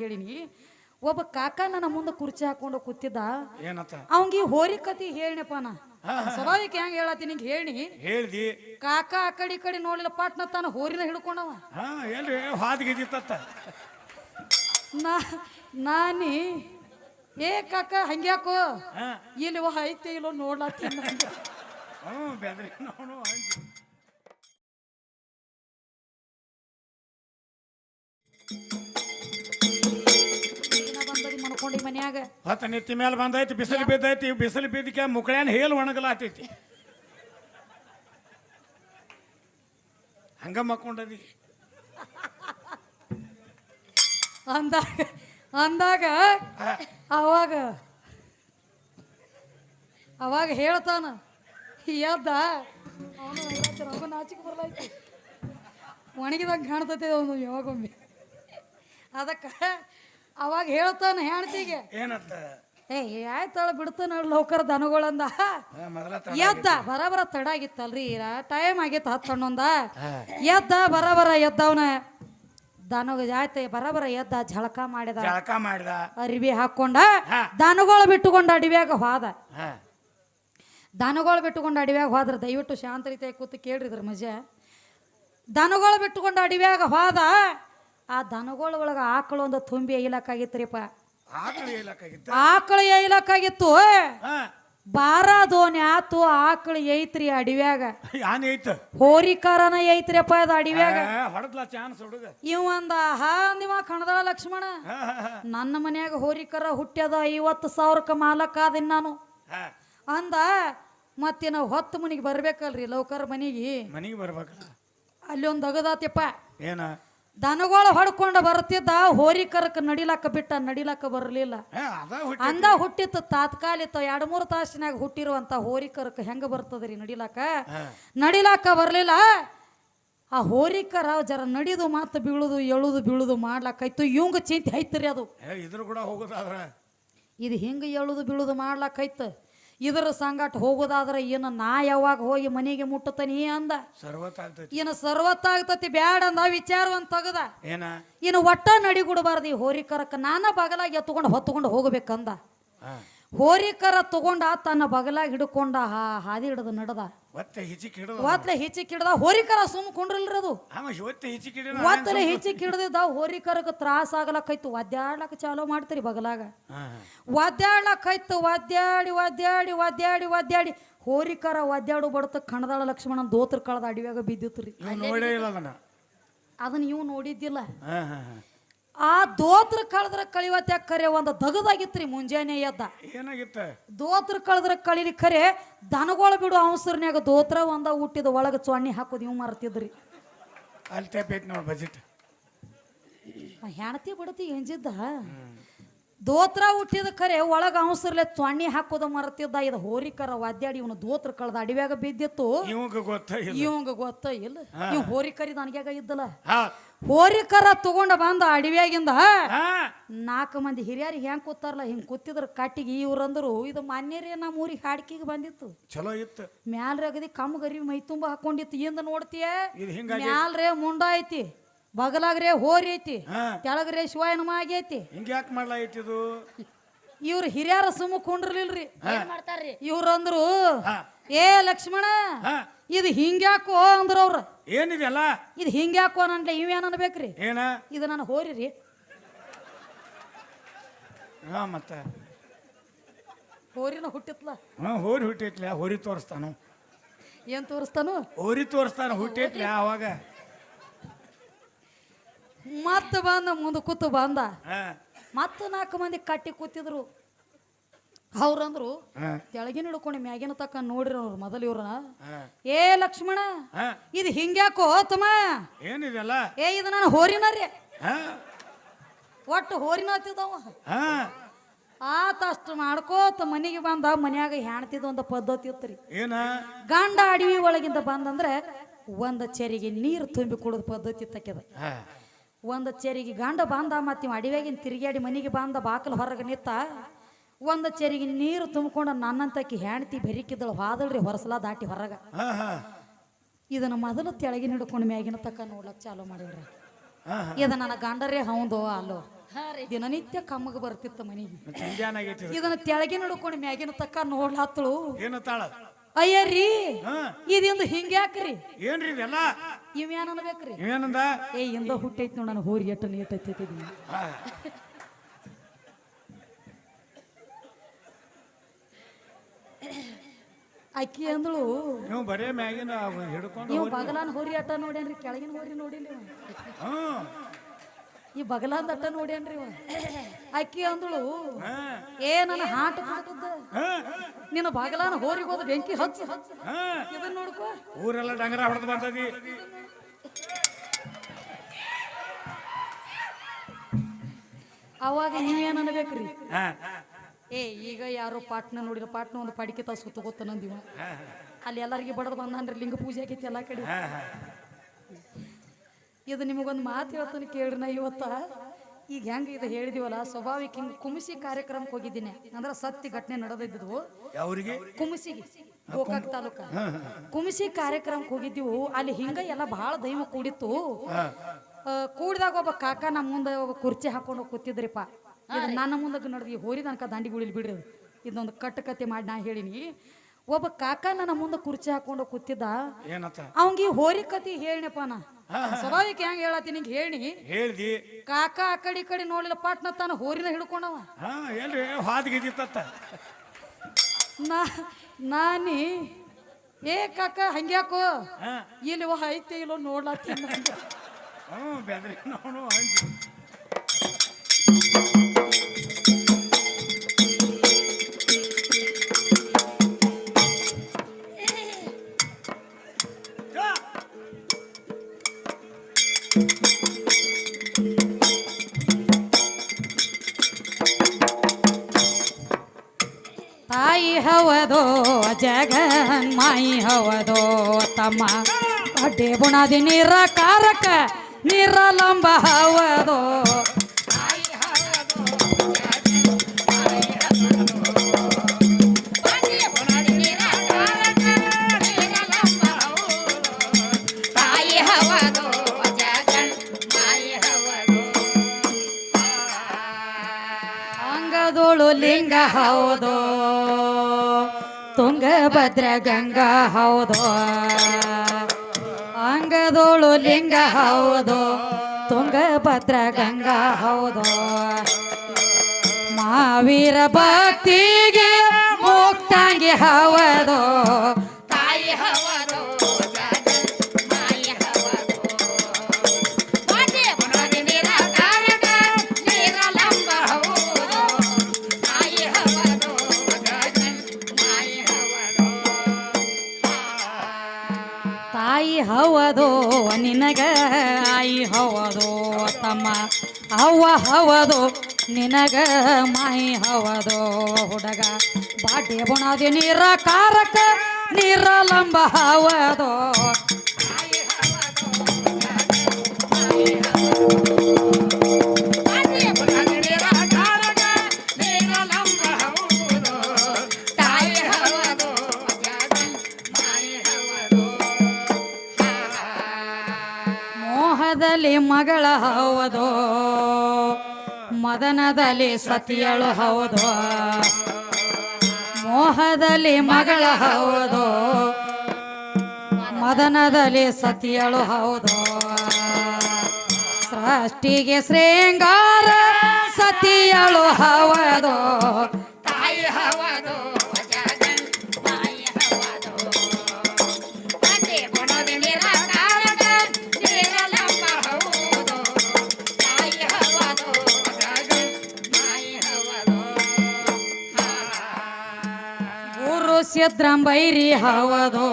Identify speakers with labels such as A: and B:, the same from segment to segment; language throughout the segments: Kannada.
A: ಹೇಳಿನಿ. ಒಬ್ಬ ಕಾಕ ನನ್ನ ಮುಂದೆ ಕುರ್ಚಿ ಹಾಕೊಂಡು ಕೂತಿದ್ದ.
B: ಏನತ್ತ
A: ಅವಂಗಿ ಹೋರಿ ಕತಿ ಹೇಳಿನಪ್ಪ ನಾ. ಸ್ವಾಭಾವಿಕ ಹೆಂಗ್ ಹೇಳತ್ತೀನಿ ನಿಂಗೆ ಹೇಳಿ
B: ಹೇಳ್ದಿ.
A: ಕಾಕ ಆ ಕಡೆ ಈ ಕಡೆ ನೋಡಿಲ್ಲ ಪಾಟ್ನ ತಾನ ಹೋರಿನ ಹಿಡ್ಕೊಂಡವ.
B: ಹಾ ಏನ್ರಿ ಹಾದ್ಗಿದ್ದಿತ್ತ
A: ನಾ ನಾನಿ ಏ ಕಾಕ ಹಂಗ್ಯಾಕೋ ಇಲ್ಲಿ ಐತೆ ಇಲ್ಲೋ ನೋಡ್ಲಾತೀನಿ
B: ಹ್ಞೂ ಬೆದ್ರಿ ನೋಡು
A: ಮನ್ಕೊಂಡಿ ಮನ್ಯಾಗ.
B: ಹತ್ತ ನೆತ್ತಿ ಮೇಲೆ ಬಂದೈತಿ ಬಿಸಿಲು ಬಿದ್ದೈತಿ ಬಿಸಿಲು ಬಿದ್ದಕ್ಕೆ ಮುಕ್ಳ್ಯಾನ ಹೇಲ್ ಒಣಗಲಾತೈತಿ. ಹಂಗ ಮಕ್ಕೊಂಡದಿ?
A: ಅಂದಾಗ ಅಂದಾಗ ಅವಾಗ ಅವಾಗ ಹೇಳ್ತಾನ ಎದ್ದ ಅವನು ನಾಚಿಕೆ ಬರ್ಲಾಯ್ತು ಒಣಗಿದಾಗ ಕಾಣ್ತೈತೆ ಅವನು ಯಾವಾಗೊಮ್ಮೆ. ಅದಕ್ಕೆ ಅವಾಗ ಹೇಳ್ತಾನ ಹೆಣ್ತಿಗೆ.
B: ಏನಂತ?
A: ಏ ಆಯ್ತಾಳ ಬಿಡ್ತಾನ ಲೌಕರ್ ದನಗಳಂದ. ಎದ್ದ ಬರಬರ ತಡ ಆಗಿತ್ತಲ್ರಿ ಟೈಮ್ ಆಗಿತ್ತು ಹತ್ತು ಹನ್ನೊಂದ. ಎದ್ದ ಬರಬರ ಎದ್ದವನ. ದನಗ ಆಯ್ತ ಬರಬರ ಎದ್ದ ಝಳಕ ಮಾಡಿದ.
B: ಜಳಕ ಮಾಡಿದ.
A: ಅರಿವಿ ಹಾಕೊಂಡ. ದನಗಳು ಬಿಟ್ಟುಕೊಂಡ ಅಡಿವ್ಯಾಗ ಹೋದ. ದನಗಳು ಬಿಟ್ಟುಕೊಂಡು ಅಡಿವ್ಯಾಗ ಹೋದ್ರ ದಯವಿಟ್ಟು ಶಾಂತ ರೀತಿಯಾಗಿ ಕೂತು ಕೇಳ್ರಿದ್ರ ಮಜ. ದನಗಳು ಬಿಟ್ಟುಕೊಂಡ ಅಡಿವ್ಯಾಗ ಹೋದ ಆ ದನಗಳ ಒಳಗ ಆಕಳು ಒಂದು ತುಂಬಿ ಐಲಕ್ಕಾಗಿತ್ರಿಪ್ಪ
B: ಆಕಳು ಹೇಳಕ್ಕಾಗಿತ್ತ
A: ಆಕಳು
B: ಎಯ್ಲಕ್ಕಾಗಿತ್ತು
A: ಬಾರ ದೋಣಿ ಆತು ಆಕಳು ಏಯ್ತ್ರಿ ಅಡಿವ್ಯಾಗ.
B: ಯಾನ್ ಐತ
A: ಹೋರಿಕಾರನ ಏಯ್ತ್ರಿಪ್ಪ ಅದು ಅಡಿವ್ಯಾಗ.
B: ಇವಂದ ಚಾನ್ಸ್ ಹುಡುಗ.
A: ಇವ ಅಂದ ಹಾ ಅಂದಿವ ಕಣದಳ ಲಕ್ಷ್ಮಣ. ನನ್ನ ಮನ್ಯಾಗ ಹೋರಿಕರ ಹುಟ್ಟ್ಯದ ಐವತ್ತು ಸಾವಿರಕ್ಕೆ ಮಾಲಕ್ ಆದಿನ್ ನಾನು.
B: ಹಾ.
A: ಅಂದ ಮತ್ತೆ ನಾವು ಹೊತ್ತು ಮನಿಗೆ ಬರ್ಬೇಕಲ್ರಿ ಲೌಕರ್ ಮನಿಗೆ.
B: ಮನಿಗೆ ಬರ್ಬೇಕಲ್ಲ
A: ಅಲ್ಲಿ ಒಂದು ಅಗದಾತಿಪ್ಪ.
B: ಏನ?
A: ದನಗಳು ಹೊಡ್ಕೊಂಡು ಬರ್ತಿದ್ದ ಹೋರಿಕರಕ್ಕೆ ನಡಿಲಾಕ ಬಿಟ್ಟ ನಡಿಲಾಕ ಬರಲಿಲ್ಲ.
B: ಅದ ಹುಟ್ಟಿ
A: ಅಂದ ಹುಟ್ಟಿತ್ತು ತಾತ್ಕಾಲಿತ ಎರಡು ಮೂರು ತಾಸಿನಾಗ ಹುಟ್ಟಿರುವಂತ ಹೋರಿಕರಕ್ಕೆ ಹೆಂಗ ಬರ್ತದ್ರಿ ನಡಿಲಾಕ ನಡಿಲಾಕ ಬರಲಿಲ್ಲ. ಆ ಹೋರಿಕರ ಜರ ನಡಿದು ಮಾತು ಬೀಳುದು ಎಳುದು ಬೀಳುದು ಮಾಡ್ಲಾಕೈತು ಇವಂಗ ಚಿಂತೆ ಐತ್ರಿ ಅದು.
B: ಇದ್ರ ಕೂಡ ಹೋಗುದಾದ್ರ?
A: ಇದು ಹಿಂಗ ಎಳುದು ಬೀಳುದು ಮಾಡ್ಲಾಕೈತ ಇದರ ಸಂಗಾಟ ಹೋಗೋದಾದ್ರೆ ಏನು ನಾ ಯಾವಾಗ ಹೋಗಿ ಮನೆಗೆ ಮುಟ್ಟತನಿ ಅಂದ.
B: ಸರ್ವತ್ ಆಗ್ತೈತಿ
A: ಇನ್ನು ಸರ್ವತ್ತಾಗ್ತತಿ ಬ್ಯಾಡ ಅಂದ ವಿಚಾರವನ್ನು ತಗದ.
B: ಏನ?
A: ಇನ್ನು ಒಟ್ಟ ನಡಿಗುಡಬಾರ್ದು ಈ ಹೋರಿಕರಕ್ಕ. ನಾನ ಬಾಗಲಾಗಿ ಎತ್ತುಕೊಂಡು ಹೊತ್ತುಕೊಂಡು ಹೋಗ್ಬೇಕಂದ. ಹೋರಿಕರ ತಗೊಂಡ ತನ್ನ ಬಗಲಾಗಿ ಹಿಡ್ಕೊಂಡ ಹಾ ಹಾದಿ ಹಿಡಿದು ನಡ್ದ.
B: ಒತ್ತೆ
A: ಹಿಚ್ಚಿಕ್ ಹಿಡ್ದ ಹೋರಿಕರ ಸುಮ್ ಕೊಂಡ್ರಿಲ್ರಿ ಅದು
B: ಆಮ ಒತ್ತೆ
A: ಒತ್ತಲೆ ಹಿಚ್ಚಿಕ್ ಹಿಡ್ದಿದ್ದ ಹೋರಿಕರಕ್ಕೆ ತ್ರಾಸ ಆಗಲಕ್ಕೈತು ಒದ್ಯಾಡ್ಲಕ್ಕ ಚಾಲೋ ಮಾಡ್ತೀರಿ ಬಗಲಾಗ.
B: ಹಾ
A: ಒದ್ದಾಡಿ ಒದ್ಯಾಡಿ ಒದ್ಯಾಡಿ ಒದ್ಯಾಡಿ ಒದ್ಯಾಡಿ ಹೋರಿಕರ ಒದ್ಯಾಡು ಬಡತ ಕಣದಾಳ ಲಕ್ಷ್ಮಣ ದೋತ್ರ ಕಳದ ಅಡಿವ್ಯಾಗ ಬಿದ್ದಿತ್ತು ರೀ
B: ಇವ್ ನೋಡೇ ಇಲ್ಲ ಅದನ್ನ.
A: ಅದನ್ನ ನೀವು ನೋಡಿದ್ದಿಲ್ಲ. ಆ ದೋತ್ರ ಕಳೆದ್ರ ಕಳಿವತ್ತೆ ಕರೆ ಒಂದು ದಗದಾಗಿತ್ರಿ ಮುಂಜಾನೆ ಎದ್ದ.
B: ಏನಾಗಿತ್ತ?
A: ದೋತ್ರ ಕಳೆದ್ರ ಕಳಿಲಿ ಖರೆ ದನಗಳು ಬಿಡು ಅವಸರನ್ಯಾಗ ದೋತ್ರ ಒಂದ ಹುಟ್ಟಿದ ಒಳಗ ಚೊಣ್ಣಿ ಹಾಕೋದು ಇವ್ ಮರ್ತಿದ್ರಿ.
B: ಅಲ್ತೆ ಟೈಪ್ ನೋಡ್ ಬಜೆಟ್.
A: ಹೆಣತಿ ಬಿಡತಿ ಎಂಜಿದ್ದ ದೋತ್ರ ಹುಟ್ಟಿದ ಖರೆ ಒಳಗ ಅವಸರ್ಲೆ ಚೊಣ್ಣಿ ಹಾಕೋದು ಮರ್ತಿದ್ದ. ಇದು ಹೋರಿಕರ ವಾದ್ಯಾಡಿ ಇವನು ದೋತ್ರ ಕಳೆದ ಅಡಿವ್ಯಾಗ ಬಿದ್ದಿತ್ತು.
B: ಇವಂಗ ಗೊತ್ತ ಇಲ್ಲ.
A: ಇವಂಗ ಗೊತ್ತ ಇಲ್ಲ. ಇವ್ ಹೋರಿಕರಿ ನನಗ್ಯಾಗ ಇದ್ದಲ್ಲ. ಹೋರಿಕರ ತಗೊಂಡ ಬಂದ ಅಡಿವ್ಯಾಗಿಂದ
B: ಹಾ.
A: ನಾಲ್ಕು ಮಂದಿ ಹಿರಿಯರಿಗೆ ಹೆಂಗ್ ಕೂತಾರಲ್ಲ ಹಿಂಗ್ ಕೂತಿದ್ರ ಕಟ್ಟಿಗೆ ಇವ್ರಂದ್ರು ಇದು ಮಾನ್ಯರೇ ನಮ್ಮ ಊರಿಗೆ ಹಾಡ್ಕಿಗೆ ಬಂದಿತ್ತು.
B: ಚಲೋ ಇತ್ತು.
A: ಮ್ಯಾಲ್ರೆ ಅಗದಿ ಕಮ್ಮಗರಿ ಮೈ ತುಂಬ ಹಾಕೊಂಡಿತ್ತು. ಇಂದ ನೋಡ್ತೀಯ?
B: ಇದು
A: ಮ್ಯಾಲ್ರೆ ಮುಂಡ ಐತಿ ಬಗಲಾಗ್ರೆ ಹೋರಿ ಐತಿ
B: ಹಾ.
A: ತೆಳಗ್ರೆ ಶಿವಾಯನಮ ಆಗೈತಿ.
B: ಹಿಂಗ ಯಾಕೆ ಮಾಡ್ಲಾಯ್ತಿದು
A: ಇವ್ರ ಹಿರಿಯರ ಸುಮ್ಮ ಕುಂಡ್ರಲಿಲ್ರಿ.
C: ಮಾಡ್ತಾರ್ರಿ?
A: ಇವ್ರಂದ್ರು
B: ಹಾ.
A: ಏ ಲಕ್ಷ್ಮಣ
B: ಹಾ.
A: ಇದು ಹಿಂಗ್ಯಾಕೋ ಅಂದ್ರ ಅವ್ರ.
B: ಏನಿದೆಲ್ಲ
A: ಇದು ಹಿಂಗ್ಯಾಕೋ ನನ್ಲೆ ಇವೇನ್ ಅನ್ಬೇಕ್ರಿ?
B: ಏನ?
A: ಇದು ನಾನು ಹೋರಿ ರೀ
B: ಹಾ ಮತ್ತ?
A: ಹೋರಿನ ಹುಟ್ಟಿತ್ಲ?
B: ಹಾ ಹೋರಿ ಹುಟ್ಟೈತ್ಲ ಹೋರಿ ತೋರಿಸ್ತಾನ.
A: ಏನ್ ತೋರಿಸ್ತಾನು?
B: ಹೋರಿ ತೋರಿಸ್ತಾನ ಹುಟ್ಟೈತ್ಲ ಅವಾಗ.
A: ಮತ್ತ ಬಂದ ಮುಂದೆ ಕೂತು ಬಂದ.
B: ಹಾ.
A: ಮತ್ತ ನಾಲ್ಕು ಮಂದಿ ಕಟ್ಟಿ ಕೂತಿದ್ರು. ಅವ್ರಂದ್ರು
B: ಕೆಳಗಿನ
A: ತೆಳಗಿನ ಹಿಡ್ಕೊಂಡು ಮ್ಯಾಗಿನ ತಕ್ಕ ನೋಡಿರೋ ಅವ್ರು ಮೊದಲು ಇವ್ರನ್ನ. ಏ ಲಕ್ಷ್ಮಣ ಇದು ಹಿಂಗ್ಯಾಕೋ ತಮ್ಮ
B: ಏನಿದೆಲ್ಲ?
A: ಏ ಇದು ನಾನು ಹೋರಿನ ರೀ ಒಟ್ಟು ಹೋರಿನ ಹತ್ತಿದವ.
B: ಹಾ.
A: ಆತ ಅಷ್ಟು ಮಾಡ್ಕೋತ ಮನೆಗೆ ಬಂದ ಮನ್ಯಾಗ ಹೆಣ್ತಿದ ಒಂದು ಪದ್ಧತಿ ಇತ್ತು ರೀ
B: ಏನ?
A: ಗಂಡ ಅಡವಿ ಒಳಗಿಂದ ಬಂದಂದ್ರೆ ಒಂದು ಚೆರಿಗೆ ನೀರು ತುಂಬಿ ಕುಡಿದ ಪದ್ಧತಿ ತಕ್ಕಿದ ಒಂದ ಚೆರಿಗೆ ಗಂಡ ಬಂದ ಮತ್ತೆ ಅಡವ್ಯಾಗಿನ ತಿರುಗಾಡಿ ಮನೆಗೆ ಬಂದ ಬಾಕಲ್ ಹೊರಗೆ ನಿತ್ತ ಒಂದು ಚೆರಿಗೆ ನೀರು ತುಂಬಿಕೊಂಡು ನನ್ನಂತಕಿ ಹೆಣ್ತಿ ಬೆರಿಕಿದ್ದಳು ಹಾದಳ್ರಿ ಹೊರಸಲ ದಾಟಿ ಹೊರಗ.
B: ಇದನ್ನು ಹಾ.
A: ಇದನ್ನ ಮೊದಲು ತೆಳಗಿನ ಹಿಡ್ಕೊಂಡು ಮ್ಯಾಗಿನ ತಕ್ಕ ನೋಡ್ಲಕ್ ಚಾಲು ಮಾಡಿವ್ರಿ ಇದ ನನ್ನ ಗಂಡರೇ ಹೌದು ಅಲ್ಲೋ. ದಿನನಿತ್ಯ ಕಮ್ಮಗ್ ಬರ್ತಿತ್ತು ಮನೆಗೆ. ಇದನ್ನ ತೆಳಗಿನ ಹಿಡ್ಕೊಂಡು ಮ್ಯಾಗಿನ ತಕ್ಕ ನೋಡ್ಲಾತ್ತಳು.
B: ಅಯ್ಯ
A: ಅಯ್ಯರಿ ಇದೊಂದು ಹಿಂಗ್ಯಾಕ್ರಿ
B: ಏನ್ರಿ ಇದೆಲ್ಲ
A: ಇವೇನ್ ಅನ್ಬೇಕ್ರಿ?
B: ಏನಂದ
A: ಏ ಇಂದ ಹುಟ್ಟೈತಿ ನೋಡ ನಾನು ಹೋರಿ ಎಟ್ಟು ನೀಟ್ ಐತಿ ಅಕ್ಕಿ ಅಂದಳು
B: ನೀವು ಬರೇ ಮ್ಯಾಗಿನ ಹಿಡ್ಕೊಂಡು
A: ನೀವು
B: ಹೋರಿ.
A: ಬಗಲಾನ್ ಹೋರಿ ಅಟ್ಟ ನೋಡೇನ್ರಿ ಕೆಳಗಿನ ಹೋರಿ ನೋಡಿಲ್ಲ.
B: ಹ್ಮ್
A: ಈ ಬಗಲಾಂದ ಅಟ್ಟ ನೋಡ್ಯಾನ್ರಿ ಇವ. ಅಕ್ಕಿ ಅಂದಳು. ಏ ನನ್ನ ಹಾಟ ಕೊಟ್ಟದ್ದ. ನಿನ್ನ ಬಗಲಾನ ಹೋರಿಗೆ ಹೋದ ಬೆಂಕಿ ಹಚ್ಚ
B: ಹಾ.
A: ಇದನ್ನ ನೋಡ್ಕೋ
B: ಊರೆಲ್ಲ ಡಂಗರ ಹೊಡೆದು ಬಂದದಿ
A: ಅವಾಗ ನೀವೇನ್ ಅನ್ಬೇಕ್ರಿ
B: ಹಾ.
A: ಏ ಈಗ ಯಾರು ಪಾಟ್ನ ನೋಡಿಲ್ಲ ಪಾಟ್ನ ಒಂದು ಪಡಿಕೆ ತಾಸು ಸುತ್ತ ಗೊತ್ತ ನಂದಿವ. ಅಲ್ಲಿ ಎಲ್ಲರಿಗೆ ಬಡದು ಬಂದ್ರೆ ಲಿಂಗ ಪೂಜೆ ಆಗೈತಿ ಎಲ್ಲಾ ಕಡೆ. ಇದು ನಿಮಗೊಂದು ಮಾತು ಹೇಳ್ತಾನೆ ಕೇಳ್ರಿ ನಾ ಇವತ್ತ. ಈಗ ಹೆಂಗ ಇದು ಹೇಳಿದಿವಲ್ಲ ಸ್ವಾಭಾವಿಕ ಹಿಂಗೆ ಕುಮಿಸಿ ಕಾರ್ಯಕ್ರಮಕ್ಕೆ ಹೋಗಿದ್ದೀನಿ. ಅಂದ್ರೆ ಸತ್ಯ ಘಟನೆ ನಡೆದಿದ್ದು
B: ಯಾವ್ರಿಗೆ?
A: ಕುಮಿಸಿಗೆ ಗೋಕಾಕ್ ತಾಲೂಕ. ಕುಮಿಸಿ ಕಾರ್ಯಕ್ರಮಕ್ಕೆ ಹೋಗಿದ್ದೀವು. ಅಲ್ಲಿ ಹಿಂಗ ಎಲ್ಲ ಬಹಳ ದೈವ ಕೂಡಿತ್ತು. ಕೂಡಿದಾಗ ಒಬ್ಬ ಕಾಕ ನಮ್ಮ ಮುಂದೆ ಒಬ್ಬ ಕುರ್ಚಿ ಹಾಕೊಂಡು ಕೂತಿದ್ರಿಪ್ಪ ಇದು ನನ್ನ ಮುಂದಕ್ಕೆ ನಡೆದಿ ಹೋರಿ ತನಕ ದಾಂಡಿ ಗುಳಿಲ್ ಬಿಡ್ರಿ ಅದು. ಇದೊಂದು ಕಟ್ಟ ಕತೆ ಮಾಡಿ ನಾ ಹೇಳಿನಿ. ಒಬ್ಬ ಕಾಕ ನನ್ನ ಮುಂದೆ ಕುರ್ಚಿ ಹಾಕೊಂಡು ಕೂತಿದ್ದ.
B: ಏನತ್ತ?
A: ಅವಂಗೆ ಈ ಹೋರಿ ಕತಿ ಹೇಳಿನಪ್ಪ ನಾ. ಸ್ವಾಭಾವಿಕ ಹೆಂಗ್ ಹೇಳತ್ತೀನಿ ನಿಂಗೆ ಹೇಳಿ.
B: ಹೇಳ್ದಿ.
A: ಕಾಕ ಆ ಕಡೆ ಈ ಕಡೆ ನೋಡಿಲ್ಲ ಪಾಟ್ನ ತಾನ ಹೋರಿನ ಹಿಡ್ಕೊಂಡವ.
B: ಹಾ ಏನ್ರಿ ಹಾದ್ಗಿದ್ದಿತ್ತ
A: ನಾ ನಾನಿ ಏ ಕಾಕ ಹಂಗ್ಯಾಕೋ ಇಲ್ಲಿ ಐತೆ ಇಲ್ಲೋ ನೋಡ್ಲಾತಿ ಹ್ಮ್
B: ಹ್ಞೂ ಬೆದ್ರಿ ನೋಡು ಅಂಜಿ
A: ತಾಯಿ ಹವದೋ ಜಗನ್ ಮಾಯಿ ಹವದೋ ತಮ್ಮ ಅಡ್ಡೆ ಬುಣಾದಿ ನೀರ ಕಾರಕ ನಿರಲಂಬ ಹವದೋ ಲಿಂಗ ಹೌದು. ತುಂಗಭದ್ರ ಗಂಗಾ ಹೌದು. ಅಂಗದೋಳು ಲಿಂಗ ಹೌದು. ತುಂಗಭದ್ರ ಗಂಗಾ ಹೌದು. ಮಹಾವೀರ ಭಕ್ತಿಗೆ ಮುಕ್ತಾಂಗಿ ಹೌದು.
C: ಹವದು,
A: ನಿನಗ ಆಯಿ ಹವದೋ, ತಮ್ಮ ಅವ್ವ ಹವದು, ನಿನಗ ಮಾಯಿ ಹವದು. ಹುಡುಗ, ಬಾಟಿ ಬುಣಾದಿ ನೀರ ಕಾರಕ ನಿರಲಂಬ ಹವದು. ಮಗಳ ಹೌದು. ಮದನದಲ್ಲಿ ಸತಿಯಳು ಹೌದು. ಮೋಹದಲ್ಲಿ ಮಗಳ ಹೌದು. ಮದನದಲ್ಲಿ ಸತಿಯಳು ಹೌದು. ಸೃಷ್ಟಿಗೆ ಶೃಂಗಾರ ಸತಿಯಳು ಹೌದು.
C: ತಾಯಿ ಹವದು
A: ಸಿದ್ರಂಬೈರಿ ಹೌದು.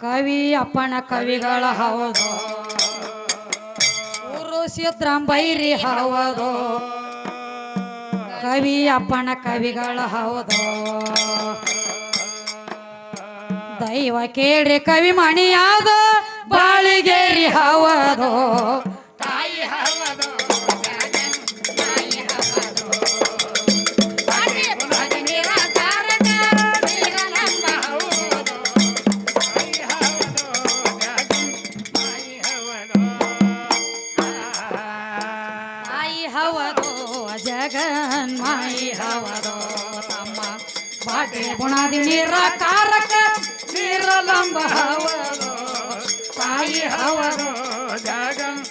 A: ಕವಿ ಅಪ್ಪಣ ಕವಿಗಳ ಹೌದು. ಊರು ಸಿದ್ರಂಬೈರಿ ಹೌದು. ಕವಿ ಅಪ್ಪಣ ಕವಿಗಳ ಹೌದು. ದೈವ ಕೇಳ್ರಿ ಕವಿ ಮಣಿಯಾದ ಬಾಳಿಗೇರಿ ಹೌದು.
C: ಹವದು
A: ಜಗನ್ಮಾಯಿ ಹವದು ತಮ್ಮ ಬಾಟೆ ಬುಣಾದಿ ನೀರ ಕಾರಕ ನೀರಲಂಬ ಹವದು ತಾಯಿ ಹವರೋ
B: ಜಗನ್